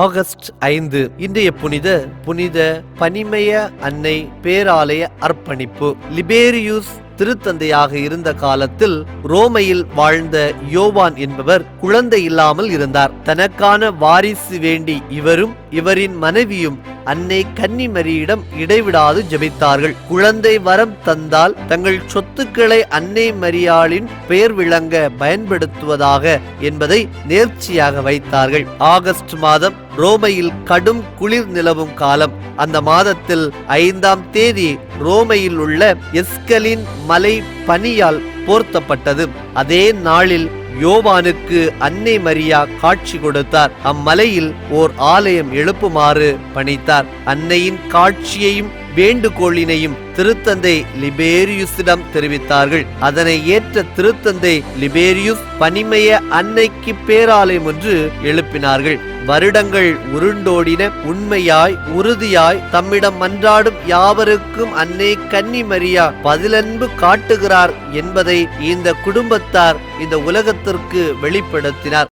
August ஐந்து இன்றைய புனித புனித பனிமய அன்னை பேராலய அர்ப்பணிப்பு. லிபேரியூஸ் திருத்தந்தையாக இருந்த காலத்தில் ரோமையில் வாழ்ந்த யோவான் என்பவர் குழந்தை இல்லாமல் இருந்தார். தனக்கான வாரிசு வேண்டி இவரும் இவரின் மனைவியும் அன்னை கன்னிமரியிடம் இடைவிடாது ஜெபித்தார்கள். குழந்தை வரம் தந்தால் தங்கள் சொத்துக்களை அன்னை மரியாளின் பெயர் விளங்க பயன்படுத்துவதாக என்பதை நேர்ச்சியாக வைத்தார்கள். ஆகஸ்ட் மாதம் ரோமையில் கடும் குளிர் நிலவும் காலம். அந்த மாதத்தில் ஐந்தாம் தேதி ரோமையில் உள்ள எஸ்கலின் மலை பனியால் போர்த்தப்பட்டது. அதே நாளில் யோவானுக்கு அன்னை மரியா காட்சி கொடுத்தார். அம்மலையில் ஓர் ஆலயம் எழுப்புமாறு பணித்தார். அன்னையின் காட்சியையும் வேண்டுகோளினையும் திருத்தந்தை லிபேரியுஸிடம் தெரிவித்தார்கள். அதனை ஏற்ற திருத்தந்தை லிபேரியுஸ் பனிமய அன்னைக்கு பேராலயம் ஒன்று எழுப்பினார்கள். வருடங்கள் உருண்டோடின உண்மையாய் உறுதியாய் தம்மிடம் மன்றாடும் யாவருக்கும் அன்னை கன்னி மரியா பதிலன்பு காட்டுகிறார் என்பதை இந்த குடும்பத்தார் இந்த உலகத்திற்கு வெளிப்படுத்தினார்.